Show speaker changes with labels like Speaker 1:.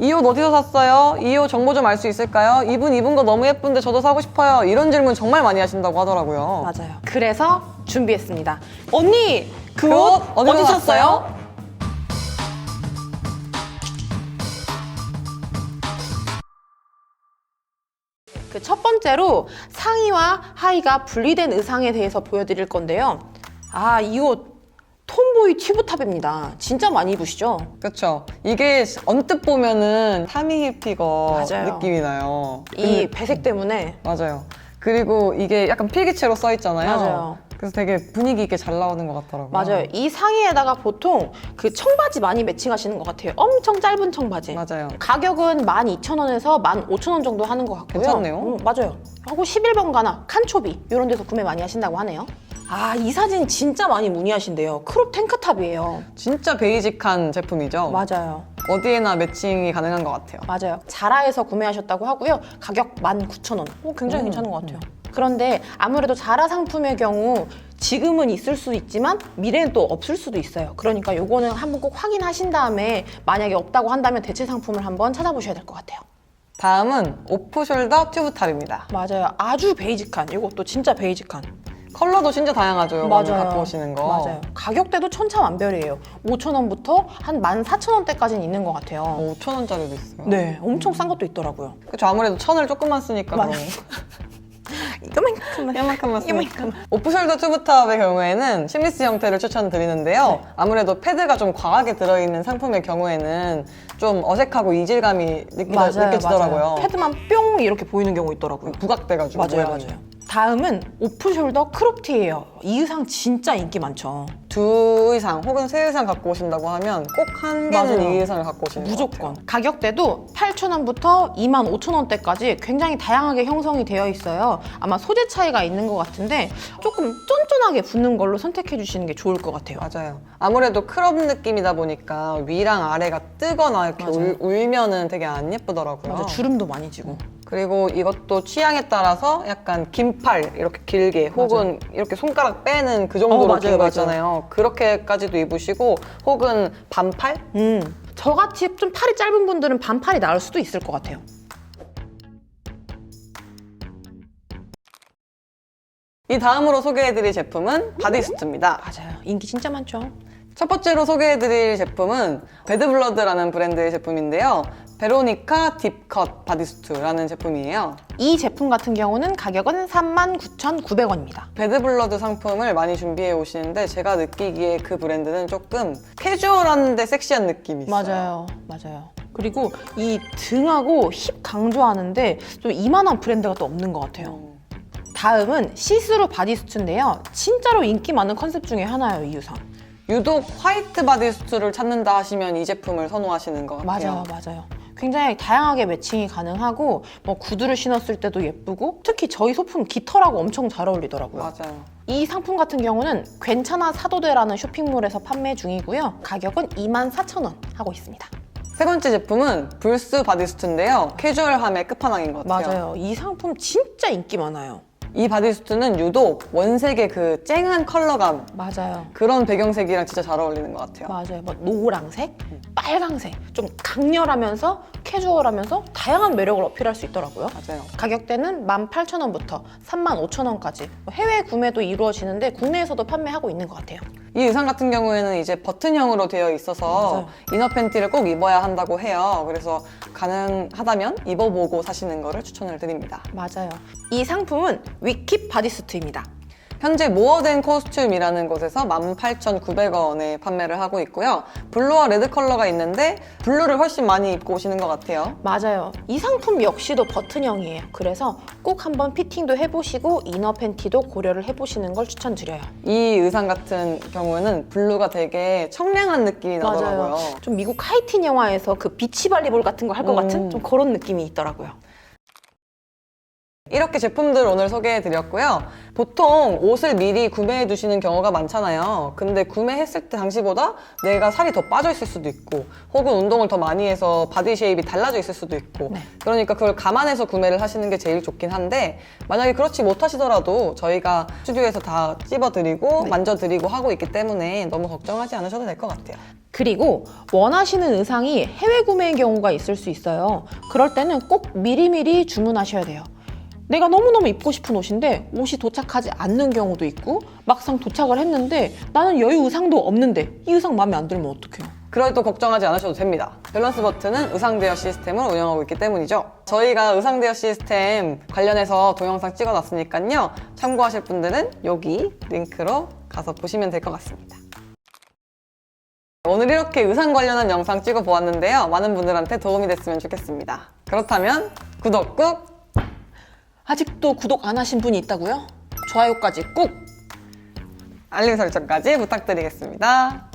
Speaker 1: 이 옷 어디서 샀어요? 이 옷 정보 좀 알 수 있을까요? 이분 입은 거 너무 예쁜데 저도 사고 싶어요. 이런 질문 정말 많이 하신다고 하더라고요.
Speaker 2: 맞아요. 그래서 준비했습니다. 언니 그
Speaker 1: 그
Speaker 2: 옷
Speaker 1: 옷 어디서
Speaker 2: 어디 샀어요?
Speaker 1: 샀어요?
Speaker 2: 그 첫 번째로 상의와 하의가 분리된 의상에 대해서 보여드릴 건데요. 아, 이 옷 톰보이 튜브탑입니다. 진짜 많이 입으시죠?
Speaker 1: 그렇죠. 이게 언뜻 보면은 타미 피거
Speaker 2: 맞아요.
Speaker 1: 느낌이 나요.
Speaker 2: 이
Speaker 1: 그-
Speaker 2: 배색 때문에
Speaker 1: 맞아요. 그리고 이게 약간 필기체로 써 있잖아요.
Speaker 2: 맞아요.
Speaker 1: 그래서 되게 분위기 있게 잘 나오는 것 같더라고요.
Speaker 2: 맞아요. 이 상의에다가 보통 그 청바지 많이 매칭하시는 것 같아요. 엄청 짧은 청바지.
Speaker 1: 맞아요.
Speaker 2: 가격은 12,000원에서 15,000원 정도 하는 것 같고요.
Speaker 1: 괜찮네요.
Speaker 2: 음, 맞아요. 하고 11번 가나 칸초비 이런 데서 구매 많이 하신다고 하네요. 아, 이 사진 진짜 많이 문의하신대요. 크롭 탱크탑이에요.
Speaker 1: 진짜 베이직한 제품이죠.
Speaker 2: 맞아요.
Speaker 1: 어디에나 매칭이 가능한 것 같아요.
Speaker 2: 맞아요. 자라에서 구매하셨다고 하고요. 가격 19,000원. 어, 굉장히
Speaker 1: 음,
Speaker 2: 괜찮은 것 같아요. 그런데 아무래도 자라 상품의 경우 지금은 있을 수 있지만 미래엔 또 없을 수도 있어요. 그러니까 요거는 한번 꼭 확인하신 다음에 만약에 없다고 한다면 대체 상품을 한번 찾아보셔야 될 것 같아요.
Speaker 1: 다음은 오프숄더 튜브탑입니다.
Speaker 2: 맞아요. 아주 베이직한. 이것도 진짜 베이직한.
Speaker 1: 컬러도 진짜 다양하죠. 이거 갖고 오시는 거.
Speaker 2: 맞아요. 가격대도 천차만별이에요. 5,000원부터 한 14,000원대까지는 있는 것 같아요.
Speaker 1: 어, 5,000원짜리도 있어요.
Speaker 2: 네, 엄청 싼 것도 있더라고요.
Speaker 1: 그렇죠. 아무래도 천을 조금만 쓰니까
Speaker 2: 맞아요. 이만큼만
Speaker 1: 쓰니까.
Speaker 2: 이만큼.
Speaker 1: 오프숄더 튜브탑의 경우에는 심리스 형태를 추천드리는데요.
Speaker 2: 네.
Speaker 1: 아무래도 패드가 좀 과하게 들어있는 상품의 경우에는 좀 어색하고 이질감이 느끼, 느껴지더라고요.
Speaker 2: 패드만 뿅 이렇게 보이는 경우 있더라고요.
Speaker 1: 부각돼가지고
Speaker 2: 맞아요,
Speaker 1: 모양이.
Speaker 2: 맞아요. 다음은 오프숄더 크롭티예요. 이 의상 진짜 인기 많죠.
Speaker 1: 두 의상 혹은 세 의상 갖고 오신다고 하면 꼭 한 개는
Speaker 2: 맞아요.
Speaker 1: 이 의상을 갖고 오시는 것
Speaker 2: 무조건.
Speaker 1: 같아요.
Speaker 2: 가격대도 8,000원부터 25,000원대까지 굉장히 다양하게 형성이 되어 있어요. 아마 소재 차이가 있는 것 같은데 조금 쫀쫀하게 붙는 걸로 선택해 주시는 게 좋을 것 같아요.
Speaker 1: 맞아요. 아무래도 크롭 느낌이다 보니까 위랑 아래가 뜨거나 이렇게
Speaker 2: 맞아요.
Speaker 1: 울, 울면은 되게 안 예쁘더라고요.
Speaker 2: 맞아, 주름도 많이 지고.
Speaker 1: 그리고 이것도 취향에 따라서 약간 긴팔 이렇게 길게 혹은 이렇게 손가락 빼는 그 정도로
Speaker 2: 어, 맞아요,
Speaker 1: 긴 거
Speaker 2: 맞아요.
Speaker 1: 있잖아요. 그렇게까지도 입으시고 혹은 반팔?
Speaker 2: 음, 저같이 좀 팔이 짧은 분들은 반팔이 나을 수도 있을 것 같아요.
Speaker 1: 이 다음으로 소개해드릴 제품은 바디수트입니다.
Speaker 2: 맞아요. 인기 진짜 많죠.
Speaker 1: 첫 번째로 소개해드릴 제품은 배드블러드라는 브랜드의 제품인데요. 베로니카 딥컷 바디수트라는 제품이에요.
Speaker 2: 이 제품 같은 경우는 가격은 39,900원입니다.
Speaker 1: 배드블러드 상품을 많이 준비해 오시는데 제가 느끼기에 그 브랜드는 조금 캐주얼한데 섹시한 느낌이 있어요.
Speaker 2: 맞아요. 맞아요. 그리고 이 등하고 힙 강조하는데 좀 이만한 브랜드가 또 없는 것 같아요.
Speaker 1: 음.
Speaker 2: 다음은 시스루 바디수트인데요. 진짜로 인기 많은 컨셉 중에 하나예요, 이 의상.
Speaker 1: 유독 화이트 바디 수트를 찾는다 하시면 이 제품을 선호하시는 것 같아요.
Speaker 2: 맞아요, 맞아요. 굉장히 다양하게 매칭이 가능하고 뭐 구두를 신었을 때도 예쁘고 특히 저희 소품 깃털하고 엄청 잘 어울리더라고요.
Speaker 1: 맞아요.
Speaker 2: 이 상품 같은 경우는 괜찮아 사도되라는 쇼핑몰에서 판매 중이고요. 가격은 24,000원 하고 있습니다.
Speaker 1: 세 번째 제품은 불스 바디수트인데요. 캐주얼함의 끝판왕인 것 같아요.
Speaker 2: 맞아요. 이 상품 진짜 인기 많아요.
Speaker 1: 이 바디수트는 유독 원색의 그 쨍한 컬러감
Speaker 2: 맞아요.
Speaker 1: 그런 배경색이랑 진짜 잘 어울리는 것 같아요.
Speaker 2: 맞아요. 뭐 노랑색, 빨강색, 좀 강렬하면서 캐주얼하면서 다양한 매력을 어필할 수 있더라고요.
Speaker 1: 맞아요.
Speaker 2: 가격대는 18,000원부터 35,000원까지 해외 구매도 이루어지는데 국내에서도 판매하고 있는 것 같아요.
Speaker 1: 이 의상 같은 경우에는 이제 버튼형으로 되어 있어서. 이너 팬티를 꼭 입어야 한다고 해요. 그래서 가능하다면 입어보고 사시는 거를 추천을 드립니다.
Speaker 2: 맞아요. 이 상품은 위킵 바디수트입니다.
Speaker 1: 현재 모어된 코스튬이라는 곳에서 18,900원에 판매를 하고 있고요. 블루와 레드 컬러가 있는데 블루를 훨씬 많이 입고 오시는 것 같아요.
Speaker 2: 맞아요. 이 상품 역시도 버튼형이에요. 그래서 꼭 한번 피팅도 해보시고 이너 팬티도 고려를 해보시는 걸 추천드려요.
Speaker 1: 이 의상 같은 경우는 블루가 되게 청량한 느낌이 나더라고요.
Speaker 2: 좀 미국 하이틴 영화에서 그 비치 발리볼 같은 거 할것
Speaker 1: 음.
Speaker 2: 같은 좀 그런 느낌이 있더라고요.
Speaker 1: 이렇게 제품들 오늘 소개해 드렸고요. 보통 옷을 미리 구매해 두시는 경우가 많잖아요. 근데 구매했을 때 당시보다 내가 살이 더 빠져 있을 수도 있고, 혹은 운동을 더 많이 해서 바디 쉐입이 달라져 있을 수도 있고,
Speaker 2: 네.
Speaker 1: 그러니까 그걸 감안해서 구매를 하시는 게 제일 좋긴 한데, 만약에 그렇지 못하시더라도 저희가 스튜디오에서 다 찝어드리고,
Speaker 2: 네.
Speaker 1: 만져드리고 하고 있기 때문에 너무 걱정하지 않으셔도 될 것 같아요.
Speaker 2: 그리고 원하시는 의상이 해외 구매의 경우가 있을 수 있어요. 그럴 때는 꼭 미리미리 주문하셔야 돼요. 내가 너무너무 입고 싶은 옷인데 옷이 도착하지 않는 경우도 있고 막상 도착을 했는데 나는 여유 의상도 없는데 이 의상 마음에 안 들면 어떡해요?
Speaker 1: 그럴 또 걱정하지 않으셔도 됩니다. 밸런스 버튼은 의상 대여 시스템을 운영하고 있기 때문이죠. 저희가 의상 대여 시스템 관련해서 동영상 찍어놨으니까요. 참고하실 분들은 여기 링크로 가서 보시면 될 것 같습니다. 오늘 이렇게 의상 관련한 영상 찍어보았는데요. 많은 분들한테 도움이 됐으면 좋겠습니다. 그렇다면 구독 꾹!
Speaker 2: 아직도 구독 안 하신 분이 있다고요? 좋아요까지 꼭
Speaker 1: 알림 설정까지 부탁드리겠습니다.